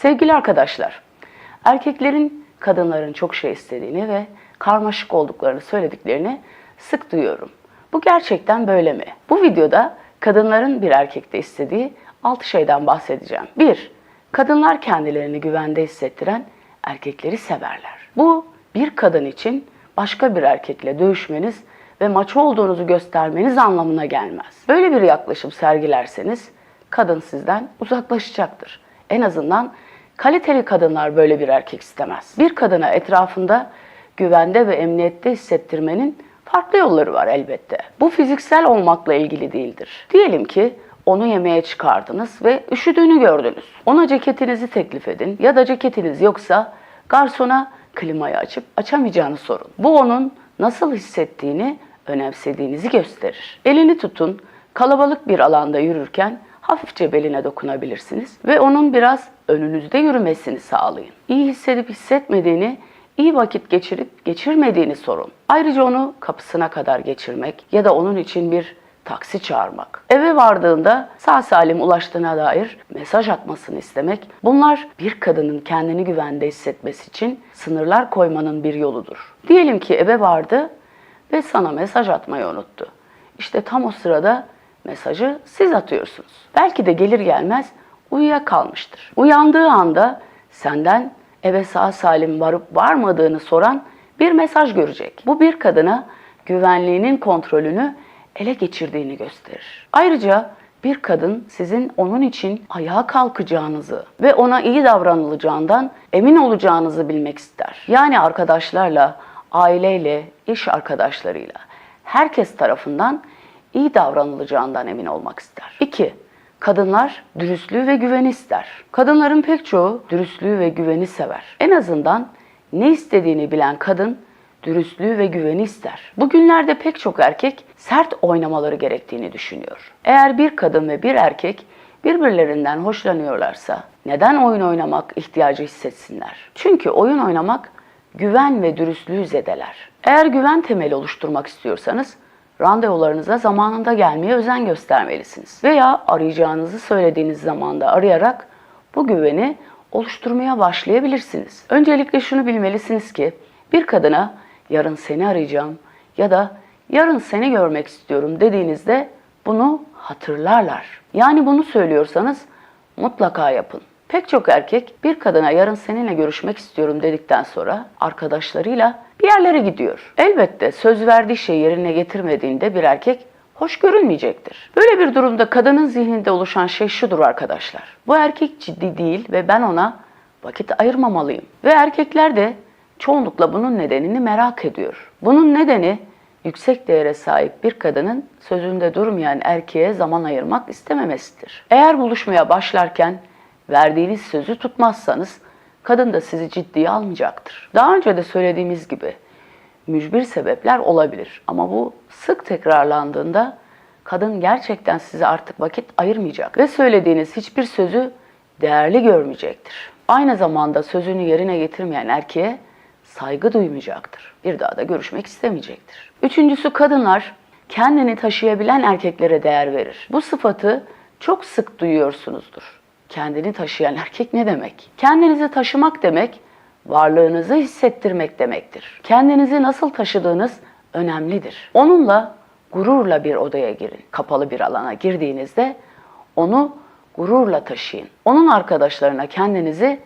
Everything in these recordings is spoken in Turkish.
Sevgili arkadaşlar, erkeklerin kadınların çok şey istediğini ve karmaşık olduklarını söylediklerini sık duyuyorum. Bu gerçekten böyle mi? Bu videoda kadınların bir erkekte istediği 6 şeyden bahsedeceğim. 1. Kadınlar kendilerini güvende hissettiren erkekleri severler. Bu bir kadın için başka bir erkekle dövüşmeniz ve maço olduğunuzu göstermeniz anlamına gelmez. Böyle bir yaklaşım sergilerseniz kadın sizden uzaklaşacaktır. En azından kaliteli kadınlar böyle bir erkek istemez. Bir kadına etrafında güvende ve emniyette hissettirmenin farklı yolları var elbette. Bu fiziksel olmakla ilgili değildir. Diyelim ki onu yemeğe çıkardınız ve üşüdüğünü gördünüz. Ona ceketinizi teklif edin ya da ceketiniz yoksa garsona klimayı açıp açamayacağını sorun. Bu onun nasıl hissettiğini önemsediğinizi gösterir. Elini tutun, kalabalık bir alanda yürürken hafifçe beline dokunabilirsiniz ve onun biraz önünüzde yürümesini sağlayın. İyi hissedip hissetmediğini, iyi vakit geçirip geçirmediğini sorun. Ayrıca onu kapısına kadar geçirmek ya da onun için bir taksi çağırmak. Eve vardığında sağ salim ulaştığına dair mesaj atmasını istemek, bunlar bir kadının kendini güvende hissetmesi için sınırlar koymanın bir yoludur. Diyelim ki eve vardı ve sana mesaj atmayı unuttu. İşte tam o sırada mesajı siz atıyorsunuz. Belki de gelir gelmez uyuyakalmıştır. Uyandığı anda senden eve sağ salim varıp varmadığını soran bir mesaj görecek. Bu bir kadına güvenliğinin kontrolünü ele geçirdiğini gösterir. Ayrıca bir kadın sizin onun için ayağa kalkacağınızı ve ona iyi davranılacağından emin olacağınızı bilmek ister. Yani arkadaşlarla, aileyle, iş arkadaşlarıyla herkes tarafından iyi davranılacağından emin olmak ister. 2. Kadınlar dürüstlüğü ve güveni ister. Kadınların pek çoğu dürüstlüğü ve güveni sever. En azından ne istediğini bilen kadın dürüstlüğü ve güveni ister. Bugünlerde pek çok erkek sert oynamaları gerektiğini düşünüyor. Eğer bir kadın ve bir erkek birbirlerinden hoşlanıyorlarsa neden oyun oynamak ihtiyacı hissetsinler? Çünkü oyun oynamak güven ve dürüstlüğü zedeler. Eğer güven temeli oluşturmak istiyorsanız randevularınıza zamanında gelmeye özen göstermelisiniz. Veya arayacağınızı söylediğiniz zamanda arayarak bu güveni oluşturmaya başlayabilirsiniz. Öncelikle şunu bilmelisiniz ki bir kadına yarın seni arayacağım ya da yarın seni görmek istiyorum dediğinizde bunu hatırlarlar. Yani bunu söylüyorsanız mutlaka yapın. Pek çok erkek bir kadına yarın seninle görüşmek istiyorum dedikten sonra arkadaşlarıyla bir yerlere gidiyor. Elbette söz verdiği şeyi yerine getirmediğinde bir erkek hoş görünmeyecektir. Böyle bir durumda kadının zihninde oluşan şey şudur arkadaşlar. Bu erkek ciddi değil ve ben ona vakit ayırmamalıyım. Ve erkekler de çoğunlukla bunun nedenini merak ediyor. Bunun nedeni yüksek değere sahip bir kadının sözünde durmayan erkeğe zaman ayırmak istememesidir. Eğer buluşmaya başlarken verdiğiniz sözü tutmazsanız kadın da sizi ciddiye almayacaktır. Daha önce de söylediğimiz gibi mücbir sebepler olabilir ama bu sık tekrarlandığında kadın gerçekten size artık vakit ayırmayacak ve söylediğiniz hiçbir sözü değerli görmeyecektir. Aynı zamanda sözünü yerine getirmeyen erkeğe saygı duymayacaktır. Bir daha da görüşmek istemeyecektir. Üçüncüsü kadınlar kendini taşıyabilen erkeklere değer verir. Bu sıfatı çok sık duyuyorsunuzdur. Kendini taşıyan erkek ne demek? Kendinizi taşımak demek, varlığınızı hissettirmek demektir. Kendinizi nasıl taşıdığınız önemlidir. Onunla gururla bir odaya girin. Kapalı bir alana girdiğinizde onu gururla taşıyın. Onun arkadaşlarına kendinizi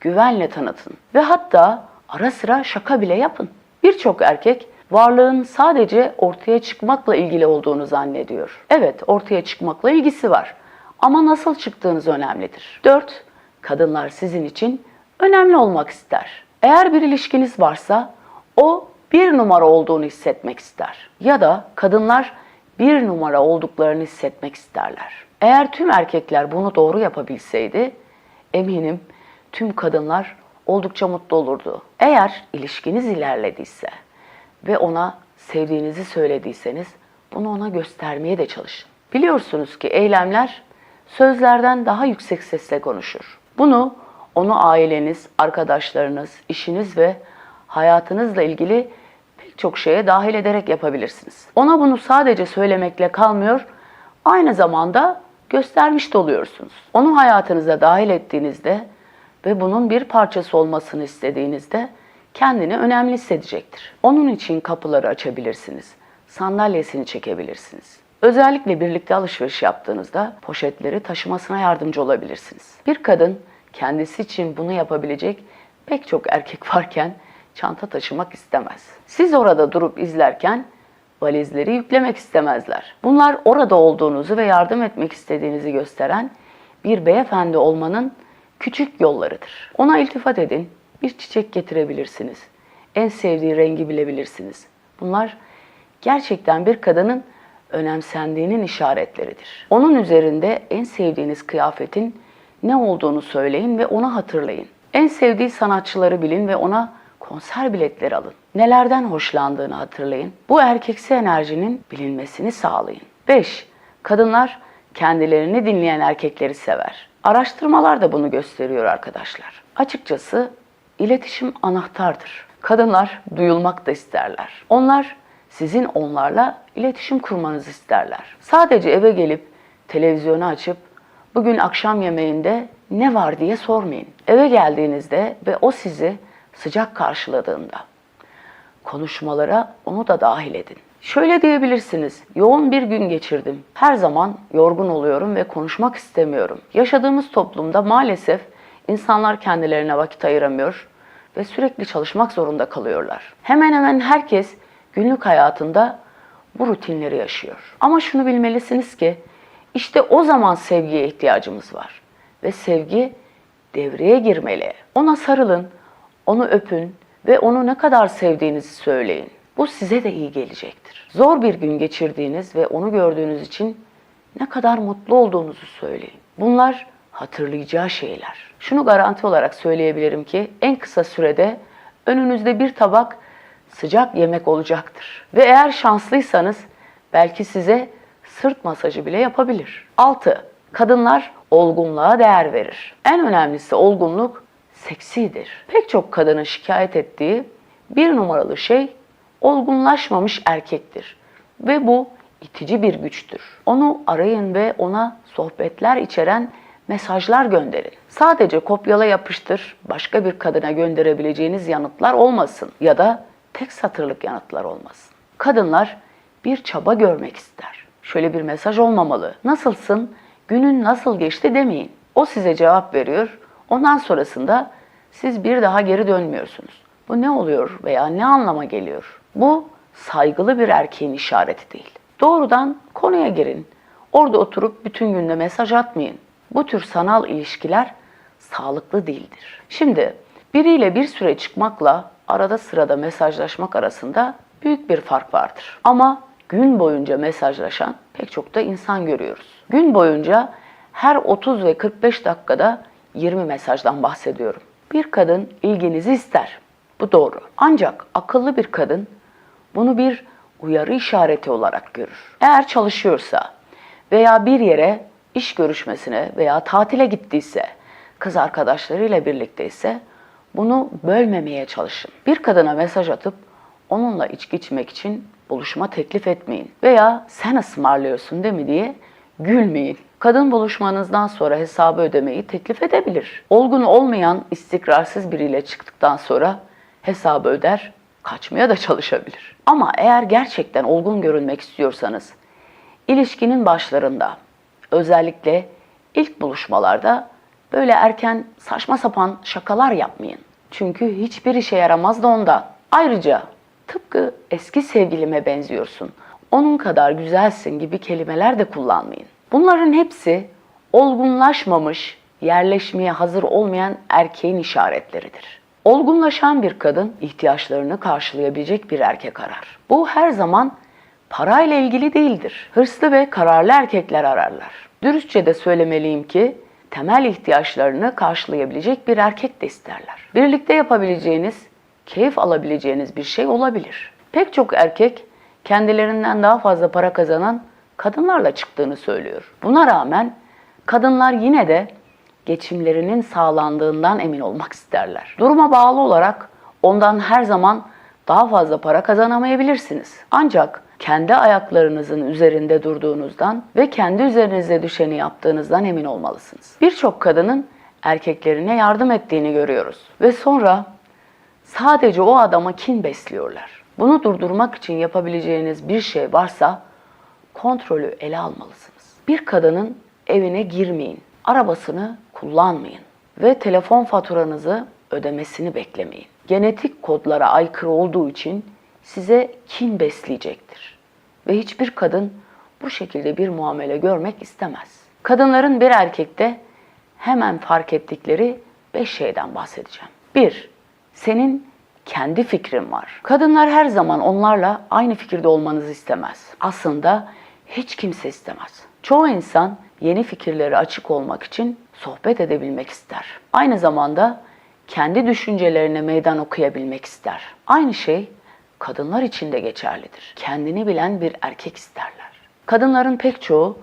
güvenle tanıtın. Ve hatta ara sıra şaka bile yapın. Birçok erkek varlığın sadece ortaya çıkmakla ilgili olduğunu zannediyor. Evet, ortaya çıkmakla ilgisi var. Ama nasıl çıktığınız önemlidir. 4. Kadınlar sizin için önemli olmak ister. Eğer bir ilişkiniz varsa o bir numara olduğunu hissetmek ister. Ya da kadınlar bir numara olduklarını hissetmek isterler. Eğer tüm erkekler bunu doğru yapabilseydi eminim tüm kadınlar oldukça mutlu olurdu. Eğer ilişkiniz ilerlediyse ve ona sevdiğinizi söylediyseniz bunu ona göstermeye de çalışın. Biliyorsunuz ki eylemler sözlerden daha yüksek sesle konuşur. Bunu onu aileniz, arkadaşlarınız, işiniz ve hayatınızla ilgili pek çok şeye dahil ederek yapabilirsiniz. Ona bunu sadece söylemekle kalmıyor, aynı zamanda göstermiş de oluyorsunuz. Onu hayatınıza dahil ettiğinizde ve bunun bir parçası olmasını istediğinizde kendini önemli hissedecektir. Onun için kapıları açabilirsiniz. Sandalyesini çekebilirsiniz. Özellikle birlikte alışveriş yaptığınızda poşetleri taşımasına yardımcı olabilirsiniz. Bir kadın kendisi için bunu yapabilecek pek çok erkek varken çanta taşımak istemez. Siz orada durup izlerken valizleri yüklemek istemezler. Bunlar orada olduğunuzu ve yardım etmek istediğinizi gösteren bir beyefendi olmanın küçük yollarıdır. Ona iltifat edin, bir çiçek getirebilirsiniz. En sevdiği rengi bilebilirsiniz. Bunlar gerçekten bir kadının önemsendiğinin işaretleridir. Onun üzerinde en sevdiğiniz kıyafetin ne olduğunu söyleyin ve onu hatırlayın. En sevdiği sanatçıları bilin ve ona konser biletleri alın. Nelerden hoşlandığını hatırlayın. Bu erkeksi enerjinin bilinmesini sağlayın. 5. Kadınlar kendilerini dinleyen erkekleri sever. Araştırmalar da bunu gösteriyor arkadaşlar. Açıkçası iletişim anahtardır. Kadınlar duyulmak da isterler. Onlar sizin onlarla iletişim kurmanızı isterler. Sadece eve gelip televizyonu açıp bugün akşam yemeğinde ne var diye sormayın. Eve geldiğinizde ve o sizi sıcak karşıladığında konuşmalara onu da dahil edin. Şöyle diyebilirsiniz. Yoğun bir gün geçirdim. Her zaman yorgun oluyorum ve konuşmak istemiyorum. Yaşadığımız toplumda maalesef insanlar kendilerine vakit ayıramıyor ve sürekli çalışmak zorunda kalıyorlar. Hemen hemen herkes günlük hayatında bu rutinleri yaşıyor. Ama şunu bilmelisiniz ki işte o zaman sevgiye ihtiyacımız var ve sevgi devreye girmeli. Ona sarılın, onu öpün ve onu ne kadar sevdiğinizi söyleyin. Bu size de iyi gelecektir. Zor bir gün geçirdiğiniz ve onu gördüğünüz için ne kadar mutlu olduğunuzu söyleyin. Bunlar hatırlayacağı şeyler. Şunu garanti olarak söyleyebilirim ki en kısa sürede önünüzde bir tabak sıcak yemek olacaktır. Ve eğer şanslıysanız belki size sırt masajı bile yapabilir. 6. Kadınlar olgunluğa değer verir. En önemlisi olgunluk seksidir. Pek çok kadının şikayet ettiği bir numaralı şey olgunlaşmamış erkektir. Ve bu itici bir güçtür. Onu arayın ve ona sohbetler içeren mesajlar gönderin. Sadece kopyala yapıştır, başka bir kadına gönderebileceğiniz yanıtlar olmasın ya da tek satırlık yanıtlar olmasın. Kadınlar bir çaba görmek ister. Şöyle bir mesaj olmamalı. Nasılsın? Günün nasıl geçti demeyin. O size cevap veriyor. Ondan sonrasında siz bir daha geri dönmüyorsunuz. Bu ne oluyor veya ne anlama geliyor? Bu saygılı bir erkeğin işareti değil. Doğrudan konuya girin. Orada oturup bütün günde mesaj atmayın. Bu tür sanal ilişkiler sağlıklı değildir. Şimdi biriyle bir süre çıkmakla arada sırada mesajlaşmak arasında büyük bir fark vardır. Ama gün boyunca mesajlaşan pek çok da insan görüyoruz. Gün boyunca her 30 ve 45 dakikada 20 mesajdan bahsediyorum. Bir kadın ilginizi ister. Bu doğru. Ancak akıllı bir kadın bunu bir uyarı işareti olarak görür. Eğer çalışıyorsa veya bir yere iş görüşmesine veya tatile gittiyse, kız arkadaşlarıyla birlikteyse bunu bölmemeye çalışın. Bir kadına mesaj atıp onunla içki içmek için buluşma teklif etmeyin. Veya sen ısmarlıyorsun değil mi diye gülmeyin. Kadın buluşmanızdan sonra hesabı ödemeyi teklif edebilir. Olgun olmayan istikrarsız biriyle çıktıktan sonra hesabı öder, kaçmaya da çalışabilir. Ama eğer gerçekten olgun görünmek istiyorsanız ilişkinin başlarında özellikle ilk buluşmalarda böyle erken saçma sapan şakalar yapmayın. Çünkü hiçbir işe yaramaz da ondan. Ayrıca tıpkı eski sevgilime benziyorsun, onun kadar güzelsin gibi kelimeler de kullanmayın. Bunların hepsi olgunlaşmamış, yerleşmeye hazır olmayan erkeğin işaretleridir. Olgunlaşan bir kadın ihtiyaçlarını karşılayabilecek bir erkek arar. Bu her zaman parayla ilgili değildir. Hırslı ve kararlı erkekler ararlar. Dürüstçe de söylemeliyim ki temel ihtiyaçlarını karşılayabilecek bir erkek de isterler. Birlikte yapabileceğiniz, keyif alabileceğiniz bir şey olabilir. Pek çok erkek kendilerinden daha fazla para kazanan kadınlarla çıktığını söylüyor. Buna rağmen kadınlar yine de geçimlerinin sağlandığından emin olmak isterler. Duruma bağlı olarak ondan her zaman daha fazla para kazanamayabilirsiniz. Ancak kendi ayaklarınızın üzerinde durduğunuzdan ve kendi üzerinize düşeni yaptığınızdan emin olmalısınız. Birçok kadının erkeklerine yardım ettiğini görüyoruz. Ve sonra sadece o adama kin besliyorlar. Bunu durdurmak için yapabileceğiniz bir şey varsa kontrolü ele almalısınız. Bir kadının evine girmeyin, arabasını kullanmayın ve telefon faturanızı ödemesini beklemeyin. Genetik kodlara aykırı olduğu için size kin besleyecektir. Ve hiçbir kadın bu şekilde bir muamele görmek istemez. Kadınların bir erkekte hemen fark ettikleri beş şeyden bahsedeceğim. 1. Senin kendi fikrin var. Kadınlar her zaman onlarla aynı fikirde olmanızı istemez. Aslında hiç kimse istemez. Çoğu insan yeni fikirlere açık olmak için sohbet edebilmek ister. Aynı zamanda kendi düşüncelerine meydan okuyabilmek ister. Aynı şey kadınlar için de geçerlidir. Kendini bilen bir erkek isterler. Kadınların pek çoğu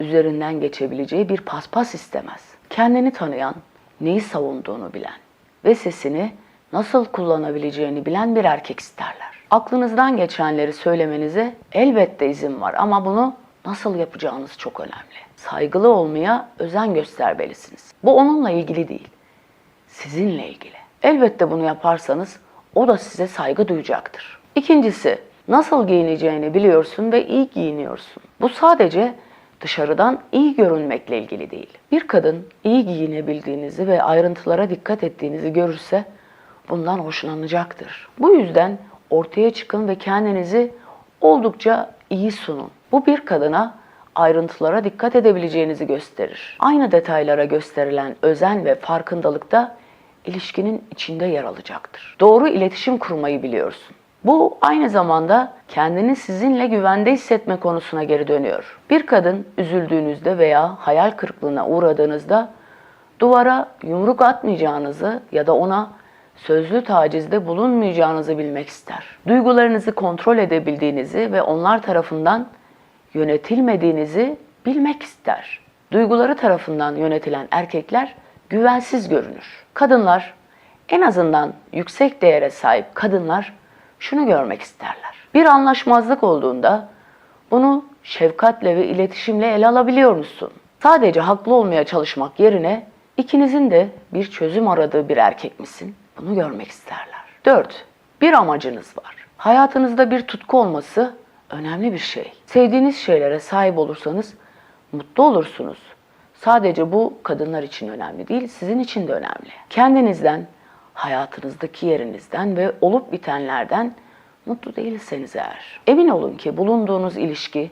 üzerinden geçebileceği bir paspas istemez. Kendini tanıyan, neyi savunduğunu bilen ve sesini nasıl kullanabileceğini bilen bir erkek isterler. Aklınızdan geçenleri söylemenize elbette izin var ama bunu nasıl yapacağınız çok önemli. Saygılı olmaya özen göstermelisiniz. Bu onunla ilgili değil, sizinle ilgili. Elbette bunu yaparsanız o da size saygı duyacaktır. İkincisi, nasıl giyineceğini biliyorsun ve iyi giyiniyorsun. Bu sadece dışarıdan iyi görünmekle ilgili değil. Bir kadın iyi giyinebildiğinizi ve ayrıntılara dikkat ettiğinizi görürse bundan hoşlanacaktır. Bu yüzden ortaya çıkın ve kendinizi oldukça iyi sunun. Bu bir kadına ayrıntılara dikkat edebileceğinizi gösterir. Aynı detaylara gösterilen özen ve farkındalık da ilişkinin içinde yer alacaktır. Doğru iletişim kurmayı biliyorsun. Bu aynı zamanda kendini sizinle güvende hissetme konusuna geri dönüyor. Bir kadın üzüldüğünüzde veya hayal kırıklığına uğradığınızda duvara yumruk atmayacağınızı ya da ona sözlü tacizde bulunmayacağınızı bilmek ister. Duygularınızı kontrol edebildiğinizi ve onlar tarafından yönetilmediğinizi bilmek ister. Duyguları tarafından yönetilen erkekler güvensiz görünür. Kadınlar en azından yüksek değere sahip kadınlar şunu görmek isterler. Bir anlaşmazlık olduğunda bunu şefkatle ve iletişimle ele alabiliyor musun? Sadece haklı olmaya çalışmak yerine ikinizin de bir çözüm aradığı bir erkek misin? Bunu görmek isterler. 4. Bir amacınız var. Hayatınızda bir tutku olması önemli bir şey. Sevdiğiniz şeylere sahip olursanız mutlu olursunuz. Sadece bu kadınlar için önemli değil, sizin için de önemli. Kendinizden, hayatınızdaki yerinizden ve olup bitenlerden mutlu değilseniz eğer, emin olun ki bulunduğunuz ilişki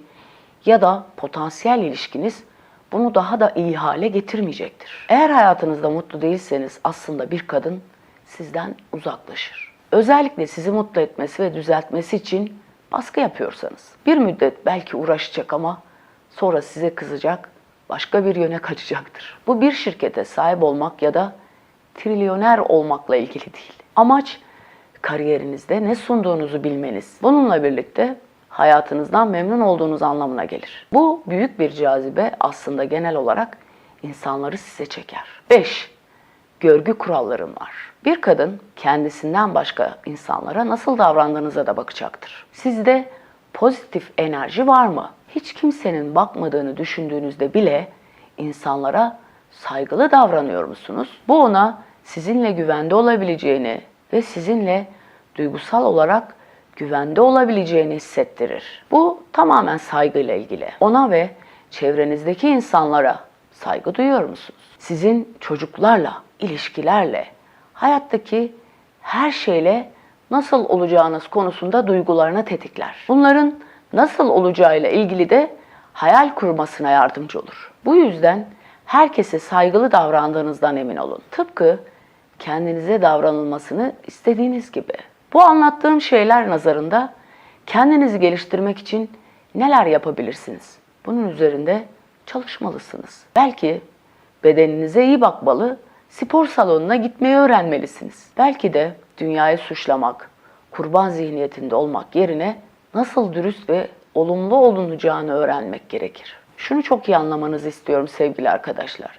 ya da potansiyel ilişkiniz bunu daha da iyi hale getirmeyecektir. Eğer hayatınızda mutlu değilseniz aslında bir kadın sizden uzaklaşır. Özellikle sizi mutlu etmesi ve düzeltmesi için baskı yapıyorsanız. Bir müddet belki uğraşacak ama sonra size kızacak, başka bir yöne kaçacaktır. Bu bir şirkete sahip olmak ya da trilyoner olmakla ilgili değil. Amaç kariyerinizde ne sunduğunuzu bilmeniz. Bununla birlikte hayatınızdan memnun olduğunuz anlamına gelir. Bu büyük bir cazibe aslında genel olarak insanları size çeker. 5. Görgü kurallarım var. Bir kadın kendisinden başka insanlara nasıl davrandığınıza da bakacaktır. Sizde pozitif enerji var mı? Hiç kimsenin bakmadığını düşündüğünüzde bile insanlara saygılı davranıyor musunuz? Bu ona sizinle güvende olabileceğini ve sizinle duygusal olarak güvende olabileceğini hissettirir. Bu tamamen saygıyla ilgili. Ona ve çevrenizdeki insanlara saygı duyuyor musunuz? Sizin çocuklarla, ilişkilerle, hayattaki her şeyle nasıl olacağınız konusunda duygularını tetikler. Bunların nasıl olacağıyla ilgili de hayal kurmasına yardımcı olur. Bu yüzden herkese saygılı davrandığınızdan emin olun. Tıpkı kendinize davranılmasını istediğiniz gibi. Bu anlattığım şeyler nazarında kendinizi geliştirmek için neler yapabilirsiniz? Bunun üzerinde çalışmalısınız. Belki bedeninize iyi bakmalı, spor salonuna gitmeyi öğrenmelisiniz. Belki de dünyayı suçlamak, kurban zihniyetinde olmak yerine nasıl dürüst ve olumlu olunacağını öğrenmek gerekir. Şunu çok iyi anlamanızı istiyorum sevgili arkadaşlar.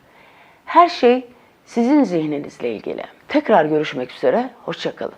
Her şey sizin zihninizle ilgili. Tekrar görüşmek üzere, hoşçakalın.